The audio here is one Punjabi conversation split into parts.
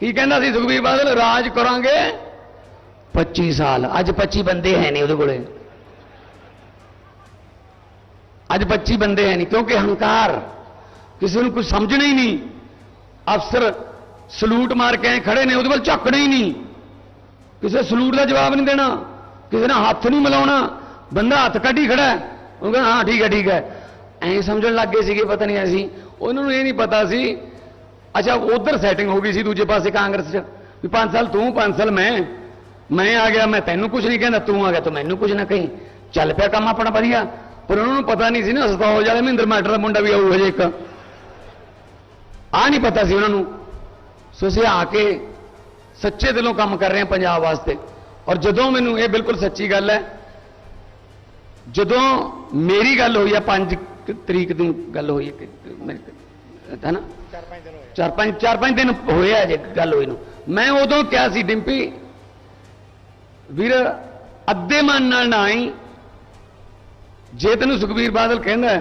ਕੀ ਕਹਿੰਦਾ ਸੀ ਸੁਖਬੀਰ ਬਾਦਲ? ਰਾਜ ਕਰਾਂਗੇ। 25 ਸਾਲ। ਅੱਜ 25 ਬੰਦੇ ਹੈ ਨਹੀਂ ਉਹਦੇ ਕੋਲੇ। ਅੱਜ 25 ਬੰਦੇ ਹੈ ਨਹੀਂ, ਕਿਉਂਕਿ ਹੰਕਾਰ ਕਿਸੇ ਨੂੰ ਕੁਝ ਸਮਝਣਾ ਹੀ ਨਹੀਂ। ਅਫਸਰ ਸਲੂਟ ਮਾਰ ਕੇ ਖੜੇ ਨੇ, ਉਹਦੇ ਵੱਲ ਝੱਕਣਾ ਹੀ ਨਹੀਂ। ਕਿਸੇ ਸਲੂਟ ਦਾ ਜਵਾਬ ਨਹੀਂ ਦੇਣਾ। ਕਿਸੇ ਨਾਲ ਹੱਥ ਨਹੀਂ ਮਿਲਾਉਣਾ। ਬੰਦਾ ਹੱਥ ਕੱਢੀ ਖੜਾ ਉਹ ਕਹਿੰਦਾ, ਹਾਂ, ਠੀਕ ਹੈ ਠੀਕ ਹੈ। ਐਂ ਸਮਝਣ ਲੱਗ ਗਏ ਸੀਗੇ, ਪਤਾ ਨਹੀਂ ਅਸੀਂ। ਉਹਨਾਂ ਨੂੰ ਇਹ ਨਹੀਂ ਪਤਾ ਸੀ ਅੱਛਾ, ਉਧਰ ਸੈਟਿੰਗ ਹੋ ਗਈ ਸੀ, ਦੂਜੇ ਪਾਸੇ ਕਾਂਗਰਸ 'ਚ। ਵੀ 5 ਸਾਲ ਤੂੰ 5 ਸਾਲ ਮੈਂ। ਮੈਂ ਆ ਗਿਆ, ਮੈਂ ਤੈਨੂੰ ਕੁਝ ਨਹੀਂ ਕਹਿੰਦਾ, ਤੂੰ ਆ ਗਿਆ ਤੂੰ ਮੈਨੂੰ ਕੁਝ ਨਾ ਕਹੀਂ। ਚੱਲ ਪਿਆ ਕੰਮ ਆਪਣਾ ਵਧੀਆ। ਪਰ ਉਹਨਾਂ ਨੂੰ ਪਤਾ ਨਹੀਂ ਸੀ ਨਾ ਸਤੌਜ ਵਾਲੇ ਮਹਿੰਦਰ ਮਾਟਰ ਦਾ ਮੁੰਡਾ ਵੀ ਆਊ ਹਜੇ ਇੱਕ। ਆ ਨਹੀਂ ਪਤਾ ਸੀ ਉਹਨਾਂ ਨੂੰ। ਸੋ ਅਸੀਂ ਆ ਕੇ ਸੱਚੇ ਦਿਲੋਂ ਕੰਮ ਕਰ ਰਹੇ ਹਾਂ ਪੰਜਾਬ ਵਾਸਤੇ। ਔਰ ਜਦੋਂ ਮੈਨੂੰ ਇਹ ਬਿਲਕੁਲ ਸੱਚੀ ਗੱਲ ਹੈ, ਜਦੋਂ ਮੇਰੀ ਗੱਲ ਹੋਈ ਆ 5 ਤਰੀਕ ਨੂੰ ਗੱਲ ਹੋਈ ਹੈ ਹੈ ਨਾ ਚਾਰ ਪੰਜ ਚਾਰ ਪੰਜ ਦਿਨ ਹੋਇਆ ਜੇ ਗੱਲ ਹੋਈ ਨੂੰ। ਮੈਂ ਉਦੋਂ ਕਿਹਾ ਸੀ, ਡਿੰਪੀ, ਵੀਰ, ਅੱਧੇ ਮਨ ਨਾਲ ਨਾ ਆਈ। ਜੇ ਤੈਨੂੰ ਸੁਖਬੀਰ ਬਾਦਲ ਕਹਿੰਦਾ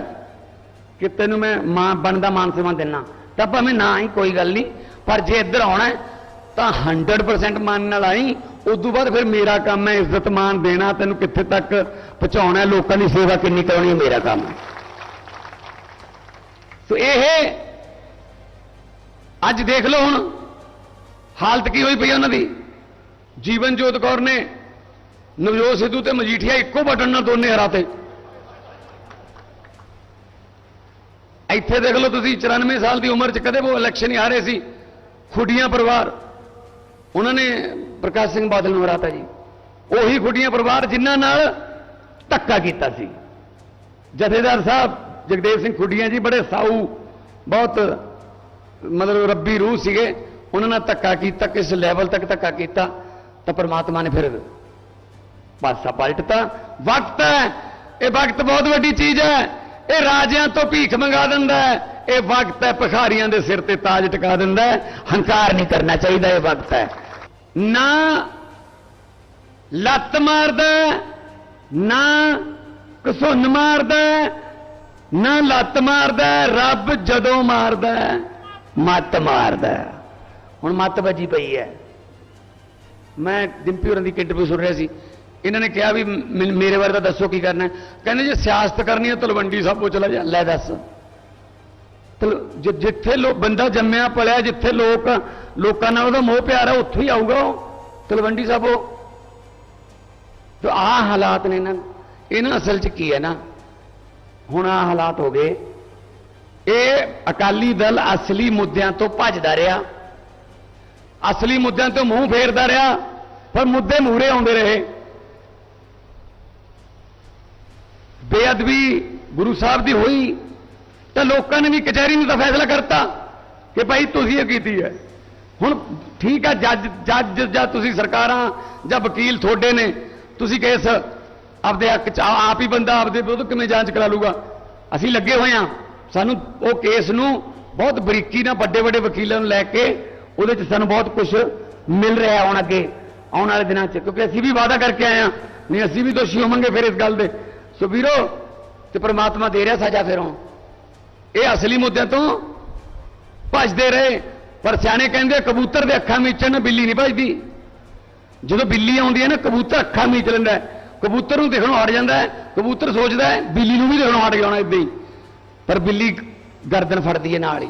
ਕਿ ਤੈਨੂੰ ਮੈਂ ਮਾਂ ਬਣਦਾ ਮਾਨ ਸਨਮਾਨ ਦੇਣਾ ਤਾਂ ਭਾਵੇਂ ਨਾ ਆਈ, ਕੋਈ ਗੱਲ ਨਹੀਂ। ਪਰ ਜੇ ਇੱਧਰ ਆਉਣਾ ਤਾਂ 100% ਮਨ ਨਾਲ ਆਈ। ਉਸ ਤੋਂ ਬਾਅਦ ਫਿਰ ਮੇਰਾ ਕੰਮ ਹੈ ਇੱਜ਼ਤ ਮਾਨ ਦੇਣਾ, ਤੈਨੂੰ ਕਿੱਥੇ ਤੱਕ ਪਹੁੰਚਾਉਣਾ ਲੋਕਾਂ ਦੀ ਸੇਵਾ ਕਿੰਨੀ ਕਰਾਉਣੀ ਹੈ, ਮੇਰਾ ਕੰਮ ਹੈ। ਸੋ ਇਹ ਅੱਜ ਦੇਖ ਲਓ ਹੁਣ। ਹਾਲਤ ਕੀ ਹੋਈ ਪਈ ਉਹਨਾਂ ਦੀ? ਜੀਵਨ ਜੋਤ ਕੌਰ ਨੇ ਨਵਜੋਤ ਸਿੱਧੂ ਤੇ ਮਜੀਠੀਆ ਇੱਕੋ ਬਟਨ ਨਾਲ ਦੋਨੇ ਹਰਾਤੇ ਇੱਥੇ ਦੇਖ ਲਓ ਤੁਸੀਂ 94 ਸਾਲ ਦੀ ਉਮਰ 'ਚ ਕਦੇ ਉਹ ਇਲੈਕਸ਼ਨ ਹੀ ਹਾਰੇ ਸੀ। ਖੁੱਡੀਆਂ ਪਰਿਵਾਰ। ਉਹਨਾਂ ਨੇ ਪ੍ਰਕਾਸ਼ ਸਿੰਘ ਬਾਦਲ ਨੂੰ ਹਰਾਤਾ ਜੀ। ਉਹੀ ਖੁੱਡੀਆਂ ਪਰਿਵਾਰ ਜਿਨ੍ਹਾਂ ਨਾਲ ਧੱਕਾ ਕੀਤਾ ਸੀ। ਜਥੇਦਾਰ ਸਾਹਿਬ ਜਗਦੇਵ ਸਿੰਘ ਖੁੱਡੀਆਂ ਜੀ ਬੜੇ ਸਾਊ, ਬਹੁਤ ਮਤਲਬ ਰੱਬੀ ਰੂਹ ਸੀਗੇ, ਉਹਨਾਂ ਨਾਲ ਧੱਕਾ ਕੀਤਾ, ਕਿਸ ਲੈਵਲ ਤੱਕ ਧੱਕਾ ਕੀਤਾ, ਤਾਂ ਪਰਮਾਤਮਾ ਨੇ ਫਿਰ ਪਾਸਾ ਪਲਟਤਾ। ਵਕਤ ਹੈ, ਇਹ ਵਕਤ ਬਹੁਤ ਵੱਡੀ ਚੀਜ਼ ਹੈ, ਇਹ ਰਾਜਿਆਂ ਤੋਂ ਭੀਖ ਮੰਗਾ ਦਿੰਦਾ ਹੈ, ਇਹ ਵਕਤ ਹੈ, ਭਿਖਾਰੀਆਂ ਦੇ ਸਿਰ ਤੇ ਤਾਜ ਟਿਕਾ ਦਿੰਦਾ ਹੈ, ਹੰਕਾਰ ਨਹੀਂ ਕਰਨਾ ਚਾਹੀਦਾ, ਇਹ ਵਕਤ ਹੈ। ਨਾ ਲੱਤ ਮਾਰਦਾ ਨਾ ਕਸੁੰਨ ਮਾਰਦਾ ਨਾ ਲੱਤ ਮਾਰਦਾ ਰੱਬ ਜਦੋਂ ਮਾਰਦਾ ਮੱਤ ਮਾਰਦਾ। ਹੁਣ ਮੱਤ ਵੱਜੀ ਪਈ ਹੈ। ਮੈਂ ਡਿੰਪੀ ਹੋਰਾਂ ਦੀ ਇੰਟਰਵਿਊ ਸੁਣ ਰਿਹਾ ਸੀ। ਇਹਨਾਂ ਨੇ ਕਿਹਾ ਵੀ ਮ- ਮੇਰੇ ਬਾਰੇ ਤਾਂ ਦੱਸੋ ਕੀ ਕਰਨਾ ਕਹਿੰਦੇ ਜੇ ਸਿਆਸਤ ਕਰਨੀ ਹੈ ਤਲਵੰਡੀ ਸਾਬੋ ਚਲਾ ਜਾ, ਲੈ ਦੱਸ। ਤਲ- ਜਿੱਥੇ ਲੋ, ਬੰਦਾ ਜੰਮਿਆ, ਪਲਿਆ, ਜਿੱਥੇ ਲੋਕ, ਲੋਕਾਂ ਨਾਲ ਉਹਦਾ ਮੋਹ ਪਿਆਰ ਹੈ ਉੱਥੇ ਹੀ ਆਊਗਾ ਉਹ। ਤਲਵੰਡੀ ਸਾਬੋ ਤੇ ਆਹ ਹਾਲਾਤ ਨੇ ਇਹਨਾਂ ਇਹਨਾਂ ਅਸਲ 'ਚ ਕੀ ਹੈ ਨਾ? ਹੁਣ ਆਹ ਹਾਲਾਤ ਹੋ ਗਏ। ਇਹ ਅਕਾਲੀ ਦਲ ਅਸਲੀ ਮੁੱਦਿਆਂ ਤੋਂ ਭੱਜਦਾ ਰਿਹਾ। ਅਸਲੀ ਮੁੱਦਿਆਂ ਤੋਂ ਮੂੰਹ ਫੇਰਦਾ ਰਿਹਾ, ਪਰ ਮੁੱਦੇ ਮੂਰੇ ਆਉਂਦੇ ਰਹੇ। ਬੇਅਦਬੀ ਗੁਰੂ ਸਾਹਿਬ ਦੀ ਹੋਈ ਤਾਂ ਲੋਕਾਂ ਨੇ ਵੀ ਕਚਹਿਰੀ ਨੂੰ ਤਾਂ ਫੈਸਲਾ ਕਰਤਾ ਕਿ ਭਾਈ ਤੁਸੀਂ ਇਹ ਕੀਤੀ ਹੈ। ਹੁਣ ਠੀਕ ਆ, ਜੱਜ ਜੱਜ ਜਾਂ ਤੁਸੀਂ ਸਰਕਾਰਾਂ ਜਾਂ ਵਕੀਲ ਤੁਹਾਡੇ ਨੇ, ਤੁਸੀਂ ਕੇਸ ਆਪਦੇ ਹੱਕ ਚ, ਆਪ ਹੀ ਬੰਦਾ ਆਪਦੇ ਵਿਰੁੱਧ ਕਿਵੇਂ ਜਾਂਚ ਕਰਾ ਲੂਗਾ? ਅਸੀਂ ਲੱਗੇ ਹੋਏ ਹਾਂ। ਸਾਨੂੰ ਉਹ ਕੇਸ ਨੂੰ ਬਹੁਤ ਬਰੀਕੀ ਨਾਲ ਵੱਡੇ ਵੱਡੇ ਵਕੀਲਾਂ ਨੂੰ ਲੈ ਕੇ ਉਹਦੇ ਚ ਸਾਨੂੰ ਬਹੁਤ ਕੁਝ ਮਿਲ ਰਿਹਾ ਹੁਣ ਅੱਗੇ, ਆਉਣ ਵਾਲੇ ਦਿਨਾਂ 'ਚ। ਕਿਉਂਕਿ ਅਸੀਂ ਵੀ ਵਾਅਦਾ ਕਰਕੇ ਆਏ ਹਾਂ, ਨਹੀਂ, ਅਸੀਂ ਵੀ ਦੋਸ਼ੀ ਹੋਵਾਂਗੇ ਫਿਰ ਇਸ ਗੱਲ ਦੇ। ਸੋ ਵੀਰੋ, ਤੇ ਪ੍ਰਮਾਤਮਾ ਦੇ ਰਿਹਾ ਸਜ਼ਾ ਫਿਰ। ਫਿਰੋਂ ਇਹ ਅਸਲੀ ਮੁੱਦਿਆਂ ਤੋਂ ਭੱਜਦੇ ਰਹੇ, ਪਰ ਸਿਆਣੇ ਕਹਿੰਦੇ ਕਬੂਤਰ ਦੇ ਅੱਖਾਂ ਮੀਚਣ ਬਿੱਲੀ ਨਹੀਂ ਭੱਜਦੀ। ਜਦੋਂ ਬਿੱਲੀ ਆਉਂਦੀ ਹੈ ਨਾ, ਕਬੂਤਰ ਅੱਖਾਂ ਮੀਚ ਲੈਂਦਾ ਕਬੂਤਰ ਨੂੰ ਦੇਖਣੋਂ ਹਟ ਜਾਂਦਾ ਕਬੂਤਰ ਸੋਚਦਾ ਬਿੱਲੀ ਨੂੰ ਵੀ ਦੇਖਣੋਂ ਹਟ ਜਾਣਾ ਇਦਾਂ ਹੀ। ਪਰ ਬਿੱਲੀ ਗਰਦਨ ਫੜਦੀ ਹੈ ਨਾਲ ਹੀ।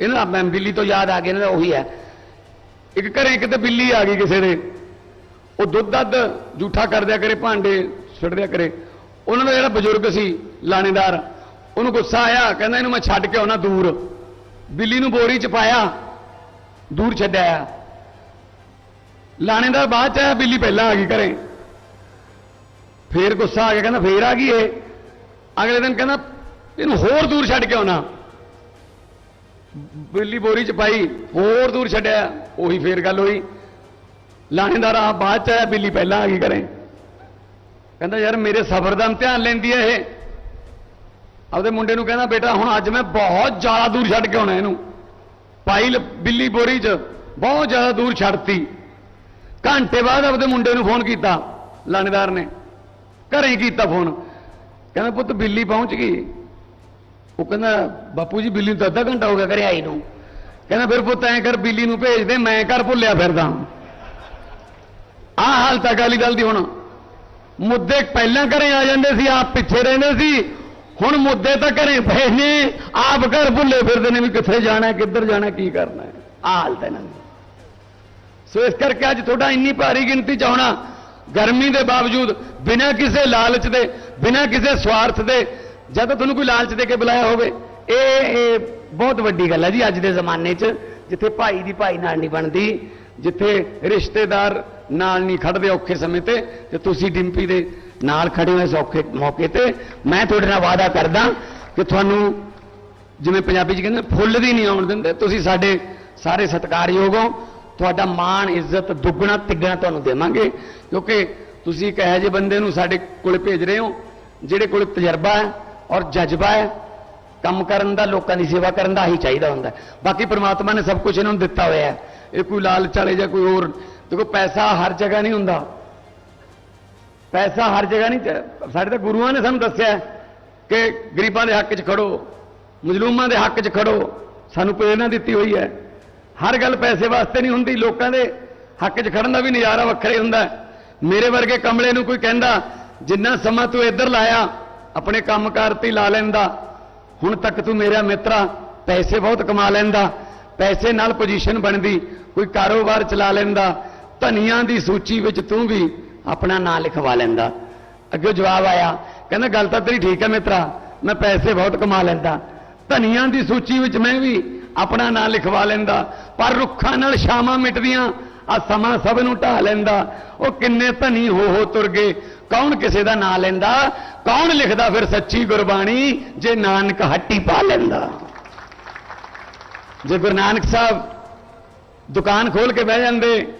ਇਹਨਾਂ ਦਾ ਮੈਂ ਬਿੱਲੀ ਤੋਂ ਯਾਦ ਆ ਗਿਆ, ਇਹਨਾਂ ਦਾ ਉਹੀ ਹੈ। ਇੱਕ ਘਰੇ ਕਿਤੇ ਬਿੱਲੀ ਆ ਗਈ ਕਿਸੇ ਦੇ। ਉਹ ਦੁੱਧ ਦੱਧ ਜੂਠਾ ਕਰਦਿਆ ਕਰੇ, ਭਾਂਡੇ ਛੱਡਦਿਆ ਕਰੇ। ਉਹਨਾਂ ਦਾ ਜਿਹੜਾ ਬਜ਼ੁਰਗ ਸੀ, ਲਾਣੇਦਾਰ, ਉਹਨੂੰ ਗੁੱਸਾ ਆਇਆ, ਕਹਿੰਦਾ ਇਹਨੂੰ ਮੈਂ ਛੱਡ ਕੇ ਆਉਣਾ ਦੂਰ। ਬਿੱਲੀ ਨੂੰ ਬੋਰੀ ਚ ਪਾਇਆ, ਦੂਰ ਛੱਡਿਆ ਲਾਣੇਦਾਰ ਬਾਅਦ ਚ ਆਇਆ, ਬਿੱਲੀ ਪਹਿਲਾਂ ਆ ਗਈ ਘਰੇ। ਫੇਰ ਗੁੱਸਾ ਆ ਗਿਆ, ਕਹਿੰਦਾ ਫੇਰ ਆ ਗਈ ਇਹ। ਅਗਲੇ ਦਿਨ ਕਹਿੰਦਾ ਇਹਨੂੰ ਹੋਰ ਦੂਰ ਛੱਡ ਕੇ ਆਉਣਾ। ਬਿੱਲੀ ਬੋਰੀ ਚ ਪਾਈ, ਹੋਰ ਦੂਰ ਛੱਡਿਆ, ਉਹੀ ਫੇਰ ਗੱਲ ਹੋਈ। ਲਾਣੇਦਾਰ ਆ ਬਾਅਦ ਚ ਆਇਆ, ਬਿੱਲੀ ਪਹਿਲਾਂ ਆ ਗਈ ਕਰੇ ਕਹਿੰਦਾ, ਯਾਰ, ਮੇਰੇ ਸਬਰ ਦਾ ਇਮਤਿਹਾਨ ਲੈਂਦੀ ਹੈ ਇਹ। ਆਪਦੇ ਮੁੰਡੇ ਨੂੰ ਕਹਿੰਦਾ, ਬੇਟਾ, ਹੁਣ ਅੱਜ ਮੈਂ ਬਹੁਤ ਜ਼ਿਆਦਾ ਦੂਰ ਛੱਡ ਕੇ ਆਉਣਾ ਇਹਨੂੰ। ਪਾਈ ਬਿੱਲੀ ਬੋਰੀ 'ਚ ਬਹੁਤ ਜ਼ਿਆਦਾ ਦੂਰ ਛੱਡਤੀ। ਘੰਟੇ ਬਾਅਦ ਆਪਦੇ ਮੁੰਡੇ ਨੂੰ ਫੋਨ ਕੀਤਾ, ਲਾਣੇਦਾਰ ਨੇ। ਘਰੇ ਹੀ ਕੀਤਾ ਫੋਨ। ਕਹਿੰਦਾ, ਪੁੱਤ, ਬਿੱਲੀ ਪਹੁੰਚ ਗਈ। ਉਹ ਕਹਿੰਦਾ, ਬਾਪੂ ਜੀ, ਬਿੱਲੀ ਨੂੰ ਤਾਂ ਅੱਧਾ ਘੰਟਾ ਹੋ ਗਿਆ ਘਰੇ ਆਈ ਨੂੰ। ਕਹਿੰਦਾ, ਫਿਰ ਪੁੱਤ ਐਂ ਕਰ, ਬਿੱਲੀ ਨੂੰ ਭੇਜ ਦੇ, ਮੈਂ ਘਰ ਭੁੱਲਿਆ ਫਿਰਦਾ। ਆਹ ਹਾਲਤ ਅਕਾਲੀ ਦਲ ਦੀ ਹੁਣ। ਮੁੱਦੇ ਪਹਿਲਾਂ ਘਰੇ ਆ ਜਾਂਦੇ ਸੀ, ਆਪ ਪਿੱਛੇ ਰਹਿੰਦੇ ਸੀ। ਹੁਣ ਮੁੱਦੇ ਤਾਂ ਘਰੇ ਪਏ ਨੇ, ਆਪ ਘਰ ਭੁੱਲੇ ਫਿਰਦੇ ਨੇ ਵੀ ਕਿੱਥੇ ਜਾਣਾ, ਕਿੱਧਰ ਜਾਣਾ, ਕੀ ਕਰਨਾ। ਹੈ ਆਹ ਹਾਲਤ ਹੈ ਇਹਨਾਂ ਦੀ। ਸੋ ਇਸ ਕਰਕੇ ਅੱਜ ਤੁਹਾਡਾ ਇੰਨੀ ਭਾਰੀ ਗਿਣਤੀ ਚ ਆਉਣਾ, ਗਰਮੀ ਦੇ ਬਾਵਜੂਦ, ਬਿਨਾਂ ਕਿਸੇ ਲਾਲਚ ਦੇ, ਬਿਨਾਂ ਕਿਸੇ ਸਵਾਰਥ ਦੇ ਜਾਂ ਤਾਂ ਤੁਹਾਨੂੰ ਕੋਈ ਲਾਲਚ ਦੇ ਕੇ ਬੁਲਾਇਆ ਹੋਵੇ। ਇਹ ਇਹ ਬਹੁਤ ਵੱਡੀ ਗੱਲ ਹੈ ਜੀ ਅੱਜ ਦੇ ਜ਼ਮਾਨੇ 'ਚ, ਜਿੱਥੇ ਭਾਈ ਦੀ ਭਾਈ ਨਾਲ ਨਹੀਂ ਬਣਦੀ, ਜਿੱਥੇ ਰਿਸ਼ਤੇਦਾਰ ਨਾਲ ਨਹੀਂ ਖੜਦੇ ਔਖੇ ਸਮੇਂ ਤੇ ਤੇ ਤੁਸੀਂ ਡਿੰਪੀ ਦੇ ਨਾਲ ਖੜੇ ਹੋ ਇਸ ਔਖੇ ਮੌਕੇ ਤੇ। ਮੈਂ ਤੁਹਾਡੇ ਨਾਲ ਵਾਅਦਾ ਕਰਦਾ ਕਿ ਤੁਹਾਨੂੰ ਜਿਵੇਂ ਪੰਜਾਬੀ 'ਚ ਕਹਿੰਦੇ, ਫੁੱਲ ਵੀ ਨਹੀਂ ਆਉਣ ਦਿੰਦੇ। ਤੁਸੀਂ ਸਾਡੇ ਸਾਰੇ ਸਤਿਕਾਰਯੋਗ ਹੋ। ਤੁਹਾਡਾ ਮਾਣ, ਇੱਜ਼ਤ, ਦੁੱਗਣਾ, ਤਿੱਗਣਾ ਤੁਹਾਨੂੰ ਦੇਵਾਂਗੇ। ਕਿਉਂਕਿ ਤੁਸੀਂ ਇੱਕ ਇਹੋ ਜਿਹੇ ਬੰਦੇ ਨੂੰ ਸਾਡੇ ਕੋਲ ਭੇਜ ਰਹੇ ਹੋ, ਜਿਹੜੇ ਕੋਲ ਤਜਰਬਾ ਹੈ। ਔਰ ਜਜ਼ਬਾ ਹੈ। ਕੰਮ ਕਰਨ ਦਾ, ਲੋਕਾਂ ਦੀ ਸੇਵਾ ਕਰਨ ਦਾ ਹੀ ਚਾਹੀਦਾ ਹੁੰਦਾ ਬਾਕੀ ਪ੍ਰਮਾਤਮਾ ਨੇ ਸਭ ਕੁਝ ਇਹਨਾਂ ਨੂੰ ਦਿੱਤਾ ਹੋਇਆ ਹੈ। ਇਹ ਕੋਈ ਲਾਲਚ ਵਾਲੇ ਜਾਂ ਕੋਈ ਹੋਰ, ਦੇਖੋ ਪੈਸਾ ਹਰ ਜਗ੍ਹਾ ਨਹੀਂ ਹੁੰਦਾ। ਪੈਸਾ ਹਰ ਜਗ੍ਹਾ ਨਹੀਂ ਸਾਡੇ ਤਾਂ ਗੁਰੂਆਂ ਨੇ ਸਾਨੂੰ ਦੱਸਿਆ ਕਿ ਗਰੀਬਾਂ ਦੇ ਹੱਕ 'ਚ ਖੜੋ, ਮਜ਼ਲੂਮਾਂ ਦੇ ਹੱਕ 'ਚ ਖੜੋ। ਸਾਨੂੰ ਪ੍ਰੇਰਣਾ ਦਿੱਤੀ ਹੋਈ ਹੈ। ਹਰ ਗੱਲ ਪੈਸੇ ਵਾਸਤੇ ਨਹੀਂ ਹੁੰਦੀ, ਲੋਕਾਂ ਦੇ ਹੱਕ 'ਚ ਖੜਨ ਦਾ ਵੀ ਨਜ਼ਾਰਾ ਵੱਖਰਾ ਹੁੰਦਾ ਮੇਰੇ ਵਰਗੇ ਕਮਲੇ ਨੂੰ ਕੋਈ ਕਹਿੰਦਾ, ਜਿੰਨਾ ਸਮਾਂ ਤੂੰ ਇੱਧਰ ਲਾਇਆ ਆਪਣੇ ਕੰਮਕਾਰ ਤੇ ਲਾ ਲੈਂਦਾ। ਹੁਣ ਤੱਕ ਤੂੰ ਮੇਰਾ ਮਿੱਤਰਾ ਪੈਸੇ ਬਹੁਤ ਕਮਾ ਲੈਂਦਾ। ਪੈਸੇ ਨਾਲ ਪੋਜੀਸ਼ਨ ਬਣਦੀ, ਕੋਈ ਕਾਰੋਬਾਰ ਚਲਾ ਲੈਂਦਾ। ਧਨੀਆਂ ਦੀ ਸੂਚੀ ਵਿੱਚ ਤੂੰ ਵੀ ਆਪਣਾ ਨਾਂ ਲਿਖਵਾ ਲੈਂਦਾ। ਅੱਗੇ ਜਵਾਬ ਆਇਆ, ਕਹਿੰਦਾ, ਗੱਲ ਤਾਂ ਤੇਰੀ ਠੀਕ ਹੈ ਮਿੱਤਰਾ, ਮੈਂ ਪੈਸੇ ਬਹੁਤ ਕਮਾ ਲੈਂਦਾ। ਧਨੀਆਂ ਦੀ ਸੂਚੀ ਵਿੱਚ ਮੈਂ ਵੀ ਆਪਣਾ ਨਾਂ ਲਿਖਵਾ ਲੈਂਦਾ। ਪਰ ਰੁੱਖਾਂ ਨਾਲ ਸ਼ਾਮਾਂ ਮਿਟਦੀਆਂ ਆ ਸਮਾਂ ਸਭ ਨੂੰ ਢਾ ਲੈਂਦਾ। ਉਹ ਕਿੰਨੇ ਧਨੀ ਹੋ ਹੋ ਤੁਰ ਗਏ। ਕੌਣ ਕਿਸੇ ਦਾ ਨਾਂ ਲੈਂਦਾ? ਕੌਣ ਲਿਖਦਾ ਫਿਰ ਸੱਚੀ ਗੁਰਬਾਣੀ? ਜੇ ਨਾਨਕ ਹੱਟੀ ਪਾ ਲੈਂਦਾ। ਜੇ ਗੁਰੂ ਨਾਨਕ ਸਾਹਿਬ ਦੁਕਾਨ ਖੋਲ ਕੇ ਬਹਿ ਜਾਂਦੇ,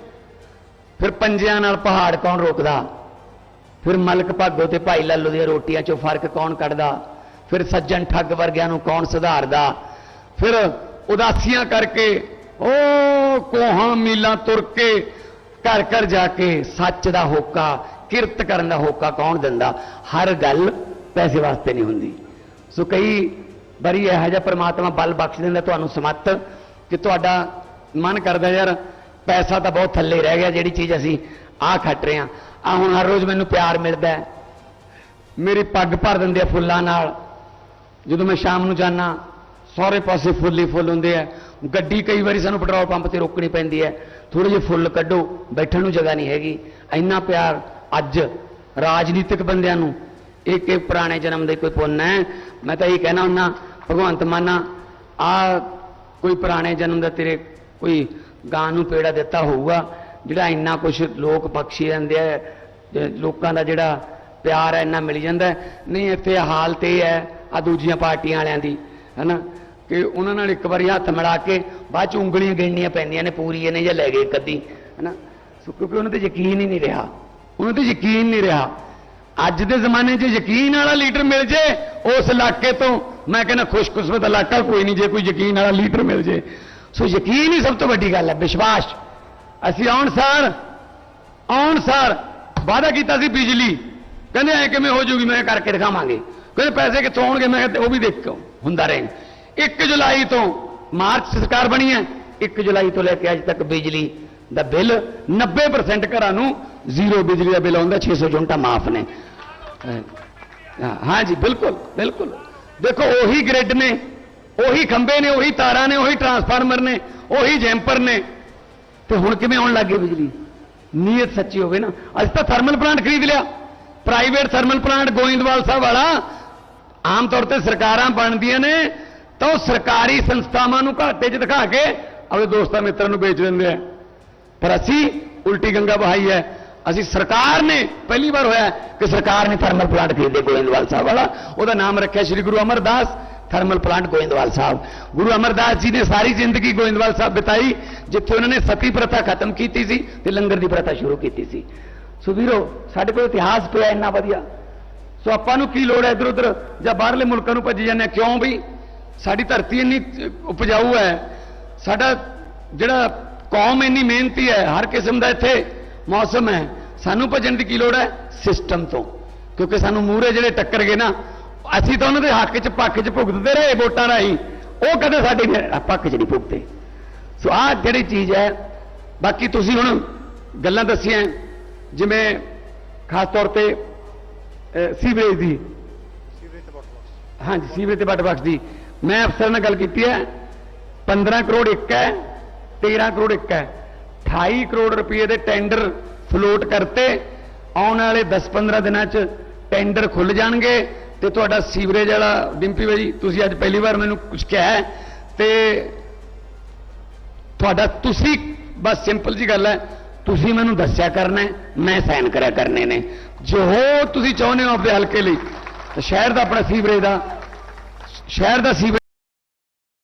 ਫਿਰ ਪੰਜਿਆਂ ਨਾਲ ਪਹਾੜ ਕੌਣ ਰੋਕਦਾ? ਫਿਰ ਮਲਕ ਭਾਗੋ ਤੇ ਭਾਈ ਲਾਲੋ ਦੀਆਂ ਰੋਟੀਆਂ 'ਚੋਂ ਫ਼ਰਕ ਕੌਣ ਕੱਢਦਾ? ਫਿਰ ਸੱਜਣ ਠੱਗ ਵਰਗਿਆਂ ਨੂੰ ਕੌਣ ਸੁਧਾਰਦਾ? ਫਿਰ ਉਦਾਸੀਆਂ ਕਰਕੇ ਉਹ ਕੋਹਾਂ ਮੀਲਾਂ ਤੁਰ ਕੇ ਘਰ ਘਰ ਜਾ ਕੇ ਸੱਚ ਦਾ ਹੋਕਾ, ਕਿਰਤ ਕਰਨ ਦਾ ਹੋਕਾ ਕੌਣ ਦਿੰਦਾ? ਹਰ ਗੱਲ ਪੈਸੇ ਵਾਸਤੇ ਨਹੀਂ ਹੁੰਦੀ। ਸੋ ਕਈ ਬੜੀ ਇਹੋ ਜਿਹਾ ਪ੍ਰਮਾਤਮਾ ਬਲ ਬਖਸ਼ ਦਿੰਦਾ ਤੁਹਾਨੂੰ ਸਮੱਤ ਕਿ ਤੁਹਾਡਾ ਮਨ ਕਰਦਾ ਯਾਰ ਪੈਸਾ ਤਾਂ ਬਹੁਤ ਥੱਲੇ ਰਹਿ ਗਿਆ, ਜਿਹੜੀ ਚੀਜ਼ ਅਸੀਂ ਆਹ ਖੱਟ ਰਹੇ ਆ ਆ ਹੁਣ ਹਰ ਰੋਜ਼ ਮੈਨੂੰ ਪਿਆਰ ਮਿਲਦਾ ਮੇਰੀ ਪੱਗ ਭਰ ਦਿੰਦੇ ਆ ਫੁੱਲਾਂ ਨਾਲ। ਜਦੋਂ ਮੈਂ ਸ਼ਾਮ ਨੂੰ ਜਾਣਾ ਸਾਰੇ ਪਾਸੇ ਫੁੱਲ ਹੀ ਫੁੱਲ ਹੁੰਦੇ ਆ। ਗੱਡੀ ਕਈ ਵਾਰੀ ਸਾਨੂੰ ਪੈਟਰੋਲ ਪੰਪ ਤੇ ਰੋਕਣੀ ਪੈਂਦੀ ਹੈ। ਥੋੜੇ ਜਿਹੇ ਫੁੱਲ ਕੱਢੋ, ਬੈਠਣ ਨੂੰ ਜਗ੍ਹਾ ਨਹੀਂ ਹੈਗੀ। ਇੰਨਾ ਪਿਆਰ ਅੱਜ ਰਾਜਨੀਤਿਕ ਬੰਦਿਆਂ ਨੂੰ ਇਹ ਕਿ ਪੁਰਾਣੇ ਜਨਮ ਦੇ ਕੋਈ ਪੁੰਨ ਹੈ। ਮੈਂ ਤਾਂ ਇਹ ਕਹਿਣਾ ਹੁੰਨਾ ਭਗਵੰਤ ਮਾਨਾ ਆ ਕੋਈ ਪੁਰਾਣੇ ਜਨਮ ਦਾ ਤੇਰੇ ਕੋਈ ਗਾਂ ਨੂੰ ਪੇੜਾ ਦਿੱਤਾ ਹੋਊਗਾ, ਜਿਹੜਾ ਇੰਨਾ ਕੁਝ ਲੋਕ ਬਖਸ਼ੀ ਜਾਂਦੇ ਆ ਲੋਕਾਂ ਦਾ ਜਿਹੜਾ ਪਿਆਰ ਹੈ, ਇੰਨਾ ਮਿਲ ਜਾਂਦਾ ਨਹੀਂ, ਇੱਥੇ ਹਾਲਤ ਇਹ ਹੈ ਆ ਦੂਜੀਆਂ ਪਾਰਟੀਆਂ ਵਾਲਿਆਂ ਦੀ, ਹੈਨਾ? ਕਿ ਉਹਨਾਂ ਨਾਲ ਇੱਕ ਵਾਰੀ ਹੱਥ ਮਿਲਾ ਕੇ ਬਾਅਦ ਚ ਉਂਗਲੀਆਂ ਗਿਣਨੀਆਂ ਪੈਂਦੀਆਂ ਨੇ ਪੂਰੀ ਇਹਨੇ ਜਾਂ ਲੈ ਗਏ ਕਦੀ ਹੈਨਾ ਸੋ ਕਿਉਂਕਿ ਉਹਨਾਂ ਤੇ ਯਕੀਨ ਹੀ ਨਹੀਂ ਰਿਹਾ ਉਹਨਾਂ ਤੇ ਯਕੀਨ ਨਹੀਂ ਰਿਹਾ ਅੱਜ ਦੇ ਜ਼ਮਾਨੇ 'ਚ ਯਕੀਨ ਵਾਲਾ ਲੀਡਰ ਮਿਲ ਜੇ ਉਸ ਇਲਾਕੇ ਤੋਂ ਮੈਂ ਕਹਿੰਦਾ ਖੁਸ਼ਕਿਸਮਤ ਇਲਾਕਾ ਕੋਈ ਨਹੀਂ ਜੇ ਕੋਈ ਯਕੀਨ ਵਾਲਾ ਲੀਡਰ ਮਿਲ ਜੇ ਸੋ ਯਕੀਨ ਹੀ ਸਭ ਤੋਂ ਵੱਡੀ ਗੱਲ ਹੈ ਵਿਸ਼ਵਾਸ ਅਸੀਂ ਆਉਣ ਸਾਰ ਆਉਣ ਸਾਰ ਵਾਅਦਾ ਕੀਤਾ ਸੀ ਬਿਜਲੀ ਕਹਿੰਦੇ ਐ ਕਿਵੇਂ ਹੋ ਜੂਗੀ ਮੈਂ ਕਰਕੇ ਦਿਖਾਵਾਂਗੇ ਕਹਿੰਦੇ ਪੈਸੇ ਕਿੱਥੋਂ ਆਉਣਗੇ ਮੈਂ ਕਿਹਾ ਉਹ ਵੀ ਦੇਖੋ ਹੁੰਦਾ ਰਹੇ 1 ਜੁਲਾਈ ਤੋਂ ਮਾਰਚ ਸਰਕਾਰ ਬਣੀ ਹੈ 1 ਜੁਲਾਈ ਤੋਂ ਲੈ ਕੇ ਅੱਜ ਤੱਕ ਬਿਜਲੀ ਦਾ ਬਿੱਲ 90% ਘਰਾਂ ਨੂੰ ਜ਼ੀਰੋ ਬਿਜਲੀ ਦਾ ਬਿੱਲ ਆਉਂਦਾ 600 ਯੂਨਿਟਾਂ ਮਾਫ ਨੇ। ਅਹ ਹਾਂ ਜੀ, ਬਿਲਕੁਲ ਬਿਲਕੁਲ। ਦੇਖੋ, ਉਹੀ ਗ੍ਰਿਡ ਨੇ, ਉਹੀ ਖੰਭੇ ਨੇ, ਉਹੀ ਤਾਰਾਂ ਨੇ, ਉਹੀ ਟਰਾਂਸਫਾਰਮਰ ਨੇ, ਉਹੀ ਜੈਂਪਰ ਨੇ। ਤੇ ਹੁਣ ਕਿਵੇਂ ਆਉਣ ਲੱਗੀ ਬਿਜਲੀ? ਨੀਅਤ ਸੱਚੀ ਹੋਵੇ ਨਾ। ਅੱਜ ਤਾਂ ਥਰਮਲ ਪਲਾਂਟ ਖਰੀਦ ਲਿਆ। Private thermal plant Goindwal Sahib ਵਾਲਾ ਆਮ ਤੌਰ ਤੇ ਸਰਕਾਰਾਂ ਬਣਦੀਆਂ ਨੇ ਤਾਂ ਉਹ ਸਰਕਾਰੀ ਸੰਸਥਾਵਾਂ ਨੂੰ ਘਾਟੇ 'ਚ ਦਿਖਾ ਕੇ ਆਪਣੇ ਦੋਸਤਾਂ ਮਿੱਤਰਾਂ ਨੂੰ ਵੇਚ ਦਿੰਦੇ ਆ। ਪਰ ਅਸੀਂ ਉਲਟੀ ਗੰਗਾ ਬਹਾਈ ਹੈ। ਅਸੀਂ ਸਰਕਾਰ ਨੇ ਪਹਿਲੀ ਵਾਰ ਹੋਇਆ ਕਿ ਸਰਕਾਰ ਨੇ ਥਰਮਲ ਪਲਾਂਟ ਖਰੀਦੇ ਗੋਇੰਦਵਾਲ ਸਾਹਿਬ ਵਾਲਾ। ਉਹਦਾ ਨਾਮ ਰੱਖਿਆ ਸ੍ਰੀ ਗੁਰੂ ਅਮਰਦਾਸ ਥਰਮਲ ਪਲਾਂਟ ਗੋਇੰਦਵਾਲ ਸਾਹਿਬ। ਗੁਰੂ ਅਮਰਦਾਸ ਜੀ ਨੇ ਸਾਰੀ ਜ਼ਿੰਦਗੀ ਗੋਇੰਦਵਾਲ ਸਾਹਿਬ ਬਿਤਾਈ, ਜਿੱਥੇ ਉਹਨਾਂ ਨੇ ਸਤੀ ਪ੍ਰਥਾ ਖਤਮ ਕੀਤੀ ਸੀ ਤੇ ਲੰਗਰ ਦੀ ਪ੍ਰਥਾ ਸ਼ੁਰੂ ਕੀਤੀ ਸੀ। ਸੋ ਵੀਰੋ, ਸਾਡੇ ਕੋਲ ਇਤਿਹਾਸ ਪਿਆ ਇੰਨਾ ਵਧੀਆ। ਸੋ ਆਪਾਂ ਨੂੰ ਕੀ ਲੋੜ ਹੈ ਇਧਰ ਉਧਰ ਜਾਂ ਬਾਹਰਲੇ ਮੁਲਕਾਂ ਨੂੰ ਭੱਜੀ ਜਾਂਦੇ ਹਾਂ? ਕਿਉਂ ਵੀ ਸਾਡੀ ਧਰਤੀ ਇੰਨੀ ਉਪਜਾਊ ਹੈ ਸਾਡਾ ਜਿਹੜਾ ਕੌਮ ਇੰਨੀ ਮਿਹਨਤੀ ਹੈ ਹਰ ਕਿਸਮ ਦਾ ਇੱਥੇ ਮੌਸਮ ਹੈ। ਸਾਨੂੰ ਭੱਜਣ ਦੀ ਕੀ ਲੋੜ ਹੈ? ਸਿਸਟਮ ਤੋਂ। ਕਿਉਂਕਿ ਸਾਨੂੰ ਮੂਹਰੇ ਜਿਹੜੇ ਟੱਕਰ ਗਏ ਨਾ ਅਸੀਂ ਤਾਂ ਉਹਨਾਂ ਦੇ ਹੱਕ 'ਚ ਪੱਖ 'ਚ ਭੁਗਤਦੇ ਰਹੇ ਵੋਟਾਂ ਰਾਹੀਂ। ਉਹ ਕਦੇ ਸਾਡੇ ਪੱਖ 'ਚ ਨਹੀਂ ਭੁਗਤੇ। ਸੋ ਆਹ ਜਿਹੜੀ ਚੀਜ਼ ਹੈ ਬਾਕੀ ਤੁਸੀਂ ਹੁਣ ਗੱਲਾਂ ਦੱਸੀਆਂ ਜਿਵੇਂ ਖਾਸ ਤੌਰ ਤੇ ਸੀਵਰੇਜ ਦੀ। ਹਾਂਜੀ ਸੀਵਰੇਜ ਤੇ ਵਾਟਰ ਵਰਕਸ ਦੀ। ਮੈਂ ਅਫਸਰ ਨਾਲ ਗੱਲ ਕੀਤੀ ਹੈ 15 ਕਰੋੜ ਇੱਕ ਹੈ 13 ਕਰੋੜ ਇੱਕ ਹੈ। 28 ਕਰੋੜ ਰੁਪਏ ਦੇ ਟੈਂਡਰ ਫਲੋਟ ਕਰਤੇ, ਆਉਣ ਵਾਲੇ 10-15 ਦਿਨਾਂ 'ਚ ਟੈਂਡਰ ਖੁੱਲ ਜਾਣਗੇ ਤੇ ਤੁਹਾਡਾ ਸੀਵਰੇਜ ਵਾਲਾ ਡਿੰਪੀ ਬਾਈ ਤੁਸੀਂ ਅੱਜ ਪਹਿਲੀ ਵਾਰ ਮੈਨੂੰ ਕੁਝ ਕਿਹਾ ਹੈ ਤੇ ਤੁਹਾਡਾ ਤੁਸੀਂ, ਬਸ ਸਿੰਪਲ ਜੀ ਗੱਲ ਹੈ, ਤੁਸੀਂ ਮੈਨੂੰ ਦੱਸਿਆ ਕਰਨਾ ਮੈਂ ਸਾਈਨ ਕਰਿਆ ਕਰਨੇ ਨੇ। ਜੋ ਤੁਸੀਂ ਚਾਹੁੰਦੇ ਹੋ ਆਪਣੇ ਹਲਕੇ ਲਈ, ਤੇ ਸ਼ਹਿਰ ਦਾ ਆਪਣਾ ਸੀਵਰੇਜ ਦਾ ਸ਼ਹਿਰ ਦਾ ਸੀਵਰੇਜ